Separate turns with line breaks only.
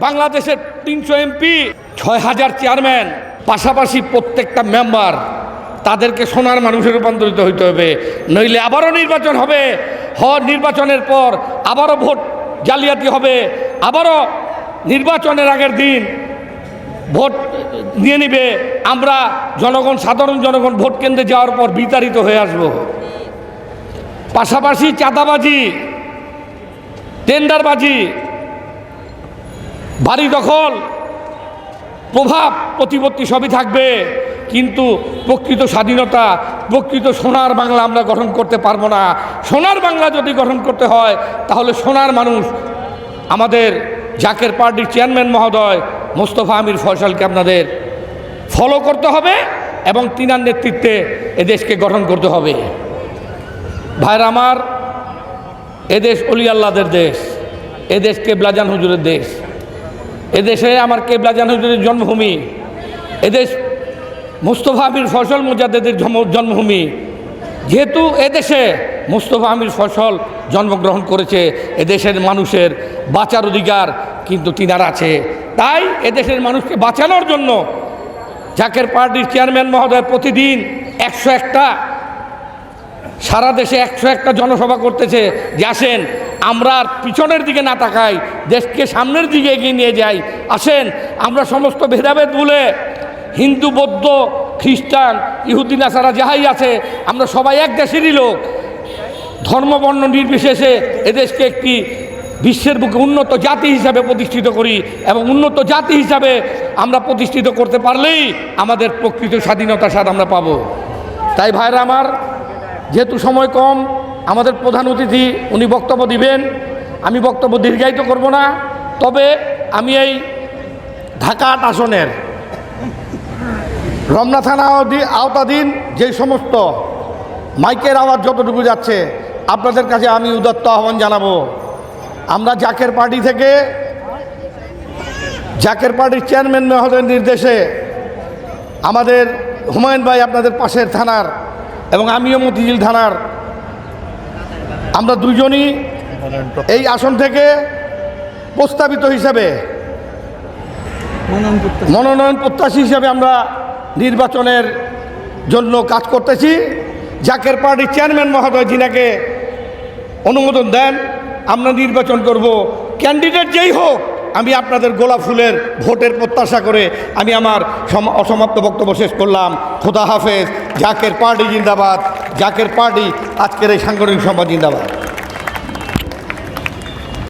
বাংলাদেশের তিনশো এমপি, ছয় হাজার চেয়ারম্যান, পাশাপাশি প্রত্যেকটা মেম্বার। তাদেরকে সোনার মানুষে রূপান্তরিত হইতে হবে। নইলে আবারও নির্বাচন হবে। হ নির্বাচনের পর আবারও ভোট জালিয়াতি হবে। আবারও নির্বাচনের আগের দিন ভোট নিয়ে নিবে। আমরা জনগণ, সাধারণ জনগণ ভোট কেন্দ্রে যাওয়ার পর বিতাড়িত হয়ে আসব। পাশাপাশি চাঁদাবাজি, টেন্ডারবাজি বাড়ি দখল, প্রভাব, প্রতিপত্তি সবই থাকবে, কিন্তু প্রকৃত স্বাধীনতা, প্রকৃত সোনার বাংলা আমরা গঠন করতে পারব না। সোনার বাংলা যদি গঠন করতে হয়, তাহলে সোনার মানুষ আমাদের জাকের পার্টির চেয়ারম্যান মহোদয় মোস্তফা আমির ফয়সালকে আপনাদের ফলো করতে হবে এবং তিনার নেতৃত্বে এদেশকে গঠন করতে হবে। ভাইরা আমার, এদেশ অলি আল্লাদের দেশ, এদেশকে ব্লাজান হুজুরের দেশ। এদেশে আমার কেবলাজান হুজুরের জন্মভূমি। এদেশ মুস্তফা আমির ফসল মুজাদ্দেদের জন্মভূমি। যেহেতু এদেশে মুস্তফা আমির ফসল জন্মগ্রহণ করেছে, এদেশের মানুষের বাঁচার অধিকার কিন্তু তিনার আছে। তাই এদেশের মানুষকে বাঁচানোর জন্য জাকের পার্টির চেয়ারম্যান মহোদয় প্রতিদিন একশো একটা, সারা দেশে একশো একটা জনসভা করতেছে। যে আসেন আমরা আর পিছনের দিকে না তাকাই, দেশকে সামনের দিকে এগিয়ে নিয়ে যাই। আসেন, আমরা সমস্ত ভেদাভেদ ভুলে হিন্দু, বৌদ্ধ, খ্রিস্টান, ইহুদি, নাসারা যাহাই আছে, আমরা সবাই এক দেশেরই লোক। ধর্মবর্ণ নির্বিশেষে এদেশকে একটি বিশ্বের বুকে উন্নত জাতি হিসাবে প্রতিষ্ঠিত করি এবং উন্নত জাতি হিসাবে আমরা প্রতিষ্ঠিত করতে পারলেই আমাদের প্রকৃত স্বাধীনতার স্বাদ আমরা পাবো। তাই ভাইরা আমার, যেহেতু সময় কম আমাদের প্রধান অতিথি উনি বক্তব্য দিবেন। আমি বক্তব্য দীর্ঘায়িত করব না, তবে আমি এই ঢাকা আট আসনের রমনা থানা আওতাধীন যে সমস্ত মাইকের আওয়াজ যতটুকু যাচ্ছে, আপনাদের কাছে আমি উদত্ত আহ্বান জানাব। আমরা জাকের পার্টি থেকে জাকের পার্টির চেয়ারম্যান মহোদয়ের নির্দেশে আমাদের হুমায়ুন ভাই আপনাদের পাশের থানার এবং আমিও মতিঝিল থানার আমরা দুজনই এই আসন থেকে প্রস্তাবিত হিসাবে মনোনয়ন প্রত্যাশী হিসাবে আমরা নির্বাচনের জন্য কাজ করতেছি। জাকের পার্টির চেয়ারম্যান মহোদয় যিনাকে অনুমোদন দেন। আমরা নির্বাচন করব। ক্যান্ডিডেট যেই হোক, আমি আপনাদের গোলাপ ফুলের ভোটের প্রত্যাশা করে আমি আমার সম- অসমাপ্ত বক্তব্য শেষ করলাম। খোদা হাফেজ। জাকের পার্টি জিন্দাবাদ। জাকের পার্টি আজকের এই সাংগঠনিক সভা জিন্দাবাদ।